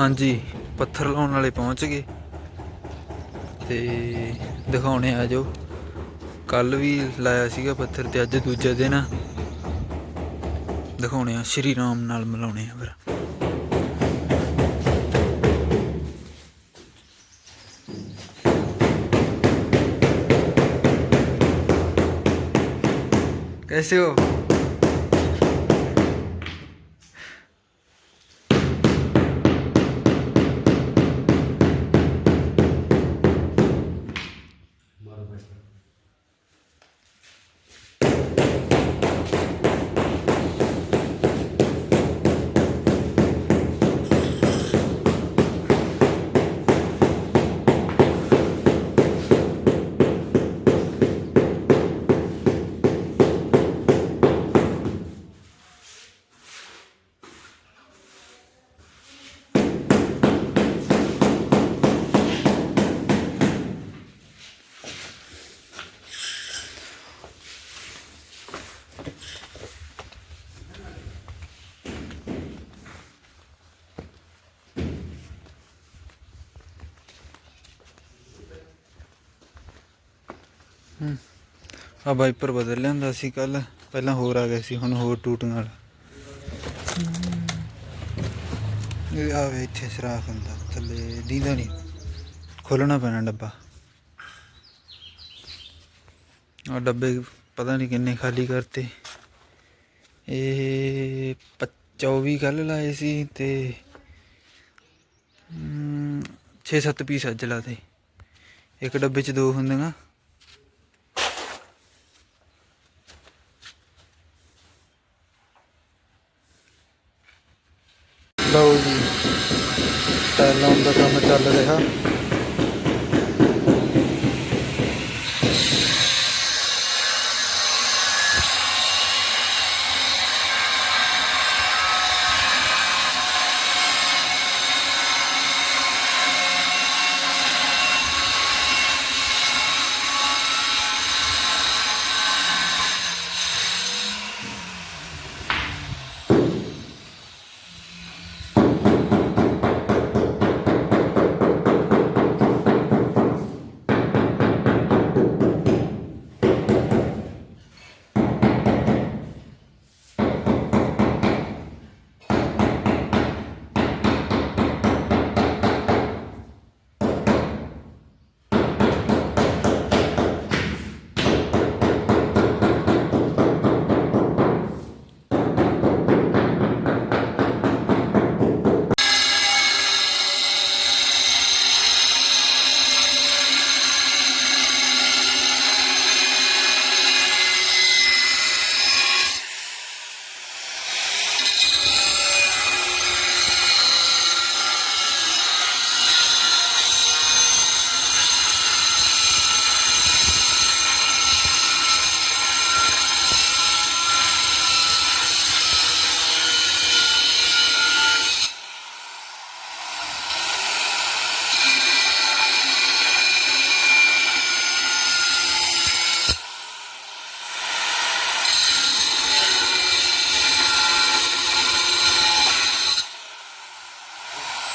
ਹਾਂਜੀ, ਪੱਥਰ ਲਾਉਣ ਵਾਲੇ ਪਹੁੰਚ ਗਏ। ਤੇ ਦਿਖਾਉਣੇ ਆ ਜੋ। ਕੱਲ ਵੀ ਲਾਇਆ ਸੀਗਾ ਪੱਥਰ ਤੇ ਅੱਜ ਦੂਜੇ ਦਿਨ ਦਿਖਾਉਣੇ ਆ, ਸ਼੍ਰੀ ਰਾਮ ਨਾਲ ਮਿਲਾਉਣੇ ਆ ਫਿਰ। ਕੈਸੇ ਹੋ? ਆ ਵਾਈਪਰ ਬਦਲ ਲਿਆਂਦਾ ਸੀ ਕੱਲ ਪਹਿਲਾਂ ਹੋਰ ਆ ਗਿਆ ਸੀ ਹੁਣ ਹੋਰ ਟੂਟੀਆਂ ਵਾਲਾ। ਇਹ ਆ ਵੇ ਇੱਥੇ ਸਰਾਖ ਹੁੰਦਾ ਥੱਲੇ ਦੀਦਾ ਨਹੀਂ ਖੋਲਣਾ ਪੈਣਾ ਡੱਬਾ। ਆ ਡੱਬੇ ਪਤਾ ਨਹੀਂ ਕਿੰਨੇ ਖਾਲੀ ਕਰਤੇ। ਇਹ 24 ਕੱਲ ਲਾਏ ਸੀ ਤੇ 6-7 ਪੀਸ ਅੱਜ ਲਾਤੇ। ਇੱਕ ਡੱਬੇ 'ਚ ਦੋ ਹੁੰਦੀਆਂ ਲਓ ਜੀ। ਟਾਇਲ ਦਾ ਕੰਮ ਚੱਲ ਰਿਹਾ।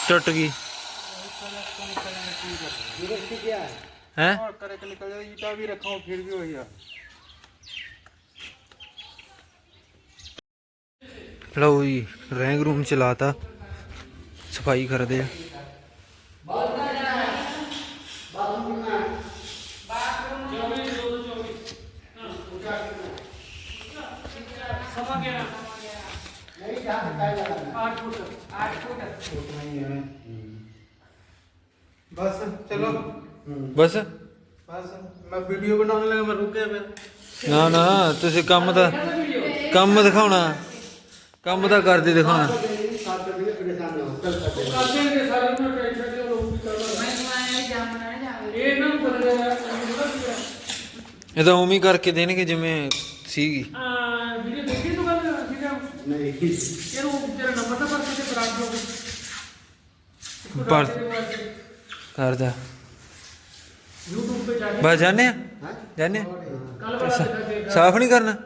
ਟੁੱਟ ਗਈ ਹੈ और करे के निकल जाए ईटा भी रखा हूँ फिर भी वही है ਲਓ ਜੀ ਡਰਾਇੰਗ ਰੂਮ ਚ ਲਾਤਾ ਸਫਾਈ ਕਰਦੇ ਆ ਬਸ ਚਲੋ। ਬਸ। ਬਸ ਮੈਂ ਵੀਡੀਓ ਬਣਾਉਣ ਲੱਗਾ ਮੈਂ ਰੁਕਿਆ ਫਿਰ। ਨਾ ਨਾ ਤੁਸੀਂ ਕੰਮ ਦਾ ਕੰਮ ਦਿਖਾਉਣਾ। ਦਾ ਕਰਦੇ ਦਿਖਾਉਣਾ। ਇਹ ਤਾਂ ਉਮੀ ਕਰਕੇ ਦੇਣਗੇ ਜਿਵੇਂ ਸੀਗੀ। ਵੀਡੀਓ ਦੇਖੀ ਤੂੰ ਗੱਲ ਨਹੀਂ। ਇਹ ਉਹ ਤੇਰਾ ਨੰਬਰ ਤਾਂ ਪਰ ਕਿਤੇ ਬਰਾਬਰ ਪਰ ਕਰਦਾ YouTube पे जाके ਬਸ ਜਾਣੇ ਆ ਜਾਣੇ कल वाला दिखा के ਸਾਫ਼ ਨਹੀਂ ਕਰਨਾ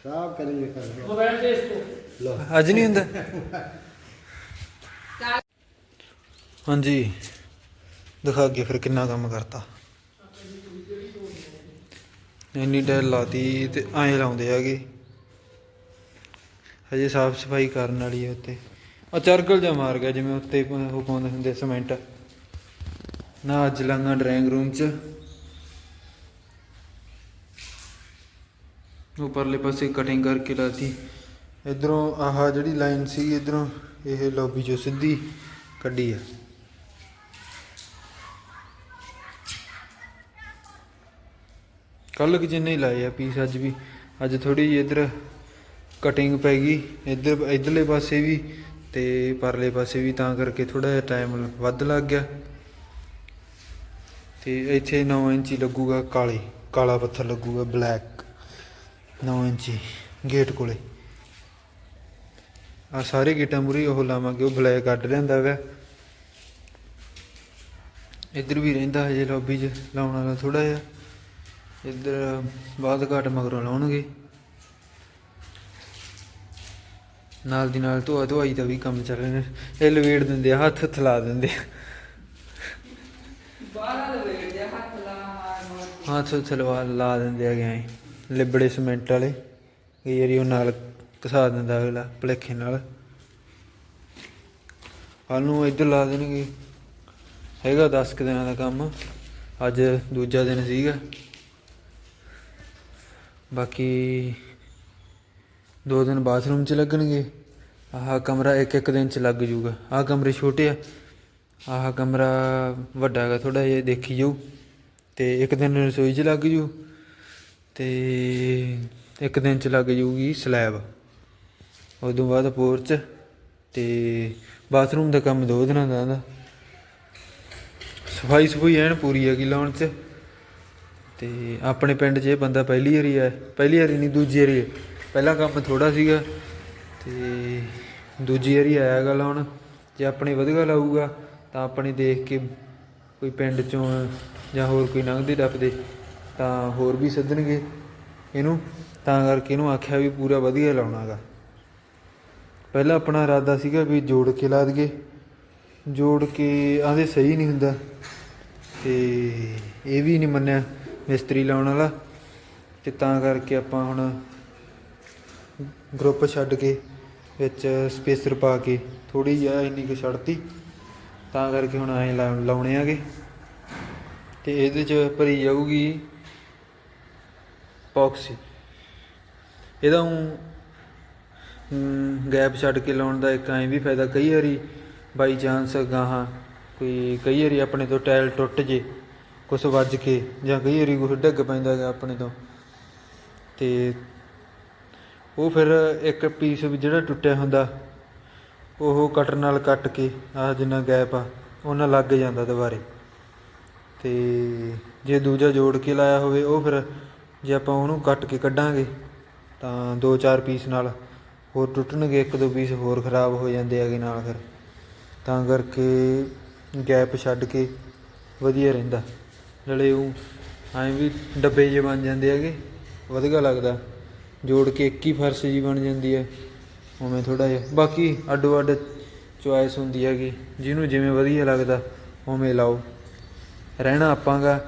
साफ करेंगे कल मोबाइल दे इसको ਅੱਜ ਨਹੀਂ ਹੁੰਦਾ ਹਾਂਜੀ ਦਿਖਾ ਅੱਗੇ ਫਿਰ ਕਿੰਨਾ ਕੰਮ ਕਰਤਾ ਇੰਨੀ ਟਾਇਲ ਲਾਤੀ ਤੇ ਐਂ ਲਾਉਂਦੇ ਹੈਗੇ ਹਜੇ ਸਾਫ ਸਫਾਈ ਕਰਨ ਵਾਲੀ ਹੈ ਉੱਤੇ ਆ ਚਰਕਲ ਜਾ ਮਾਰ ਗਿਆ ਜਿਵੇਂ ਉੱਤੇ ਉਹ ਪਾਉਂਦੇ ਹੁੰਦੇ ਸੀਮੈਂਟ। ਨਾ ਅੱਜ ਲਾਂਗਾ ਡਰਾਇੰਗ ਰੂਮ 'ਚ। ਉੱਪਰਲੇ ਪਾਸੇ ਕਟਿੰਗ ਕਰਕੇ ਲਾਤੀ। ਇਧਰੋਂ ਆਹ ਜਿਹੜੀ ਲਾਈਨ ਸੀ, ਇਧਰੋਂ ਇਹ ਲੌਬੀ ਚੋਂ ਸਿੱਧੀ ਕੱਢੀ ਆ। ਕੱਲ ਕਿ ਜਿੰਨੇ ਲਾਏ ਆ ਪੀਸ ਅੱਜ ਵੀ। ਅੱਜ ਥੋੜੀ ਜਿਹੀ ਇਧਰ ਕਟਿੰਗ ਪੈ ਗਈ। ਇਧਰ ਇਧਰਲੇ ਪਾਸੇ ਵੀ ਤੇ ਪਰਲੇ ਪਾਸੇ ਵੀ ਤਾਂ ਕਰਕੇ ਥੋੜਾ ਜਿਹਾ ਟਾਈਮ ਵੱਧ ਲੱਗ ਗਿਆ। ਤੇ ਇੱਥੇ 9 ਇੰਚੀ ਲੱਗੂਗਾ ਕਾਲੇ, ਕਾਲਾ ਪੱਥਰ ਲੱਗੂਗਾ ਬਲੈਕ 9 ਇੰਚੀ ਗੇਟ ਕੋਲੇ। ਆ ਸਾਰੇ ਗੇਟਾਂ ਮੂਰੀ ਉਹ ਲਾਵਾਂਗੇ, ਉਹ ਬਲੈਕ ਕੱਢ ਲੈਂਦਾ ਵਾ। ਇੱਧਰ ਵੀ ਰਹਿੰਦਾ ਹਜੇ ਲੌਬੀ 'ਚ, ਲਾਉਣ ਵਾਲਾ ਥੋੜਾ ਜਿਹਾ। ਇੱਧਰ ਬਾਅਦ ਘਾਟ ਮਗਰੋਂ ਲਾਉਣਗੇ। ਨਾਲ ਦੀ ਨਾਲ ਧੋਆ ਧੋਆਈ ਦਾ ਵੀ ਕੰਮ ਚੱਲ ਰਿਹਾ। ਇਹ ਲਵੇੜ ਦਿੰਦੇ ਆ ਹੱਥ ਥਲਾ ਦਿੰਦੇ ਆ। ਹੱਥ ਥਲਵਾ ਲਾ ਦਿੰਦੇ ਆ ਗਏ ਲਿਬੜੇ ਸੀਮੈਂਟ ਵਾਲੇ। ਕਈ ਵਾਰੀ ਉਹ ਨਾਲ ਘਸਾ ਦਿੰਦਾ ਅਗਲਾ ਭਲੇਖੇ ਨਾਲ। ਕੱਲ੍ਹ ਨੂੰ ਇੱਧਰ ਲਾ ਦੇਣਗੇ। ਹੈਗਾ 10 ਕੁ ਦਿਨਾਂ ਦਾ ਕੰਮ ਅੱਜ ਦੂਜਾ ਦਿਨ ਸੀਗਾ। ਬਾਕੀ ਦੋ ਦਿਨ ਬਾਥਰੂਮ 'ਚ ਲੱਗਣਗੇ। ਆਹ ਕਮਰਾ ਇੱਕ ਇੱਕ ਦਿਨ 'ਚ ਲੱਗ ਜੂਗਾ। ਆਹ ਕਮਰੇ ਛੋਟੇ ਆ। ਆਹ ਕਮਰਾ ਵੱਡਾ ਹੈਗਾ ਥੋੜਾ ਜਿਹਾ ਦੇਖੀ ਜਾਊ ਤੇ ਇੱਕ ਦਿਨ ਰਸੋਈ 'ਚ ਲੱਗ ਜੂ। ਤੇ ਇੱਕ ਦਿਨ 'ਚ ਲੱਗ ਜੂਗੀ ਸਲੈਬ। ਉਦੋਂ ਬਾਅਦ ਪੋਰਚ ਤੇ ਬਾਥਰੂਮ ਦਾ ਕੰਮ ਦੋ ਦਿਨਾਂ ਦਾ ਆਂਦਾ ਸਫ਼ਾਈ ਸਫੂਈ ਐਨ ਪੂਰੀ ਹੈਗੀ ਲਾਉਣ 'ਚ। ਤੇ ਆਪਣੇ ਪਿੰਡ 'ਚ ਇਹ ਬੰਦਾ ਪਹਿਲੀ ਵਾਰੀ ਆਇਆ। ਪਹਿਲੀ ਵਾਰੀ ਨਹੀਂ, ਦੂਜੀ ਵਾਰੀ ਹੈ। ਪਹਿਲਾ ਕੰਮ ਥੋੜਾ ਸੀਗਾ ਤੇ ਦੂਜੀ ਵਾਰੀ ਆਇਆ ਗਾ ਲਾਉਣ। ਜੇ ਆਪਣੇ ਵਧੀਆ ਲਾਊਗਾ ਤਾਂ ਆਪਣੇ ਦੇਖ ਕੇ ਕੋਈ ਪਿੰਡ 'ਚੋਂ ਜਾਂ ਹੋਰ ਕੋਈ ਲੰਘਦੇ ਟੱਪਦੇ ਤਾਂ ਹੋਰ ਵੀ ਸੱਦਣਗੇ ਇਹਨੂੰ। ਤਾਂ ਕਰਕੇ ਇਹਨੂੰ ਆਖਿਆ ਵੀ ਪੂਰਾ ਵਧੀਆ ਲਾਉਣਾਗਾ ਪਹਿਲਾਂ ਆਪਣਾ ਇਰਾਦਾ ਸੀਗਾ ਵੀ ਜੋੜ ਕੇ ਲਾ ਦਈਏ। ਜੋੜ ਕੇ ਆਂਦੇ ਸਹੀ ਨਹੀਂ ਹੁੰਦਾ ਤੇ ਇਹ ਵੀ ਨਹੀਂ ਮੰਨਿਆ ਮਿਸਤਰੀ ਲਾਉਣ ਵਾਲਾ। ਤੇ ਤਾਂ ਕਰਕੇ ਆਪਾਂ ਹੁਣ ਗਰੁੱਪ ਛੱਡ ਕੇ ਵਿੱਚ ਸਪੇਸਰ ਪਾ ਕੇ ਥੋੜੀ ਜਿਹਾ ਇੰਨੀ ਕੁ ਛੱਡਤੀ। ਤਾਂ ਕਰਕੇ ਹੁਣ ਐਂ ਲਾ- ਲਾਉਣੇ ਆਗੇ। ਤੇ ਇਹਦੇ ਚ ਭਰੀ ਜਾਊਗੀ ਪੌਕਸੀ ਇਹਦਾ ਊਂ ਗੈਪ ਛੱਡ ਕੇ ਲਾਉਣ ਦਾ ਇੱਕ ਐਂ ਵੀ ਫਾਇਦਾ ਕਈ ਵਾਰੀ ਬਾਈ ਚਾਂਸ ਗਾਹਾਂ ਕੋਈ, ਕਈ ਵਾਰੀ ਆਪਣੇ ਤੋਂ ਟਾਇਲ ਟੁੱਟ ਜੇ, ਕੁਛ ਵੱਜ ਕੇ ਜਾਂ ਕਈ ਵਾਰੀ ਕੁਛ ਡਿੱਗ ਪੈਂਦਾ ਗਾ ਆਪਣੇ ਤੋਂ। ਤੇ ਉਹ ਫਿਰ ਇੱਕ ਪੀਸ ਵੀ ਜਿਹੜਾ ਟੁੱਟਿਆ ਹੁੰਦਾ, ਉਹ ਕਟਰ ਨਾਲ ਕੱਟ ਕੇ ਆਹ ਜਿੰਨਾ ਗੈਪ ਆ, ਉਹਨਾਂ ਲੱਗ ਜਾਂਦਾ ਦੁਬਾਰੇ। ਤੇ ਜੇ ਦੂਜਾ ਜੋੜ ਕੇ ਲਾਇਆ ਹੋਵੇ, ਉਹ ਫਿਰ ਜੇ ਆਪਾਂ ਉਹਨੂੰ ਕੱਟ ਕੇ ਕੱਢਾਂਗੇ, ਤਾਂ ਦੋ ਚਾਰ ਪੀਸ ਨਾਲ ਹੋਰ ਟੁੱਟਣਗੇ, ਇੱਕ ਦੋ ਪੀਸ ਹੋਰ ਖਰਾਬ ਹੋ ਜਾਂਦੇ ਹੈਗੇ ਨਾਲ ਫਿਰ। ਤਾਂ ਕਰਕੇ ਗੈਪ ਛੱਡ ਕੇ ਵਧੀਆ ਰਹਿੰਦਾ। ਨਾਲੇ ਉਹ ਐਂ ਵੀ ਡੱਬੇ ਜੇ ਬਣ ਜਾਂਦੇ ਹੈਗੇ, ਵਧੀਆ ਲੱਗਦਾ। ਜੋੜ ਕੇ ਇੱਕ ਹੀ ਫਰਸ਼ ਜੀ ਬਣ ਜਾਂਦੀ ਹੈ। ਉਵੇਂ ਥੋੜਾ ਜਿਹਾ। ਬਾਕੀ ਅੱਡੋ ਅੱਡ ਚੁਆਇਸ ਹੁੰਦੀ ਹੈਗੀ। ਜਿਹਨੂੰ ਜਿਵੇਂ ਵਧੀਆ ਲੱਗਦਾ, ਉਵੇਂ ਲਾਓ। ਰਹਿਣਾ ਆਪਾਂਗਾ।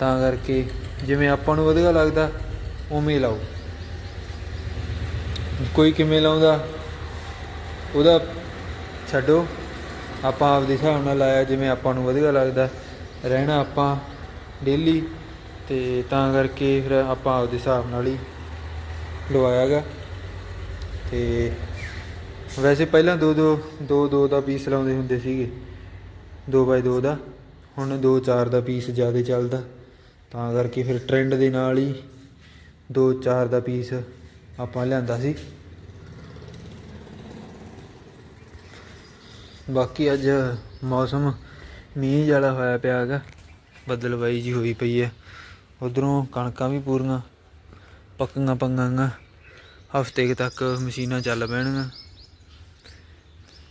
ਤਾਂ ਕਰਕੇ ਜਿਵੇਂ ਆਪਾਂ ਨੂੰ ਵਧੀਆ ਲੱਗਦਾ, ਉਵੇਂ ਹੀ ਲਾਓ। ਕੋਈ ਕਿਵੇਂ ਲਾਉਂਦਾ, ਉਹਦਾ ਛੱਡੋ। ਆਪਾਂ ਆਪਦੇ ਹਿਸਾਬ ਨਾਲ ਲਾਇਆ, ਜਿਵੇਂ ਆਪਾਂ ਨੂੰ ਵਧੀਆ ਲੱਗਦਾ। ਰਹਿਣਾ ਆਪਾਂ ਡੇਲੀ ਤੇ ਤਾਂ ਕਰਕੇ ਫਿਰ ਆਪਾਂ ਆਪਦੇ ਹਿਸਾਬ ਨਾਲ ਹੀ ਲਵਾਇਆਗਾ। ਤੇ ਵੈਸੇ ਪਹਿਲਾਂ ਦੋ ਦੋ ਦੋ ਦੋ ਦਾ ਪੀਸ ਲਾਉਂਦੇ ਹੁੰਦੇ ਸੀਗੇ। 2 ਬਾਈ 2 ਦਾ। ਹੁਣ 2 4 ਦਾ ਪੀਸ ਜ਼ਿਆਦਾ ਚੱਲਦਾ। ਤਾਂ ਕਰਕੇ ਫਿਰ ਟ੍ਰੈਂਡ ਦੇ ਨਾਲ ਹੀ 2 4 ਦਾ ਪੀਸ ਆਪਾਂ ਲਿਆਂਦਾ ਸੀ। ਬਾਕੀ ਅੱਜ ਮੌਸਮ ਮੀਂਹ ਵਾਲਾ ਹੋਇਆ ਪਿਆ ਹੈਗਾ ਬੱਦਲਵਾਈ ਜੀ ਹੋਈ ਪਈ ਹੈ। ਉਧਰੋਂ ਕਣਕਾਂ ਵੀ ਪੂਰੀਆਂ, ਪੱਕੀਆਂ ਪੰਗਾਂਗਾ ਹਫ਼ਤੇ ਤੱਕ ਮਸ਼ੀਨਾਂ ਚੱਲ ਪੈਣਗੀਆਂ।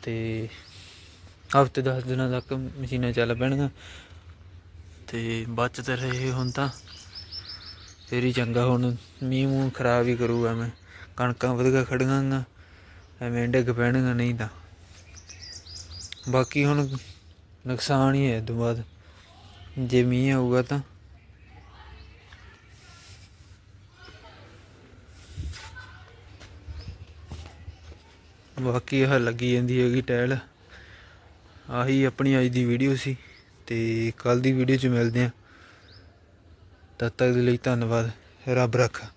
ਤੇ ਹਫ਼ਤੇ 10 ਦਿਨਾਂ ਤੱਕ ਮਸ਼ੀਨਾਂ ਚੱਲ ਪੈਣਗੀਆਂ। ਤੇ ਬਚਤ ਰਹੇ ਹੁਣ ਤਾਂ। ਫੇਰ ਹੀ ਚੰਗਾ, ਹੁਣ ਮੀਂਹ ਮੂੰਹ ਖਰਾਬ ਹੀ ਕਰੂਗਾ ਮੈਂ ਕਣਕਾਂ ਵਧੀਆ ਖੜਗਾਂਗਾ ਐਵੇਂ ਡਿੱਗ ਪੈਣਗਾ ਨਹੀਂ ਤਾਂ। ਬਾਕੀ ਹੁਣ ਨੁਕਸਾਨ ਹੀ ਹੈ ਇਹ ਤੋਂ ਬਾਅਦ। ਜੇ ਮੀਂਹ ਆਊਗਾ ਤਾਂ। ਬਾਕੀ ਇਹ ਲੱਗੀ ਜਾਂਦੀ ਹੈਗੀ ਟਾਇਲ। ਆਹੀ ਆਪਣੀ ਅੱਜ ਦੀ ਵੀਡੀਓ ਸੀ ਤੇ ਕੱਲ ਦੀ ਵੀਡੀਓ 'ਚ ਮਿਲਦੇ ਆ ਤਦ ਤੱਕ ਦੇ ਲਈ ਧੰਨਵਾਦ। ਰੱਬ ਰੱਖਾ।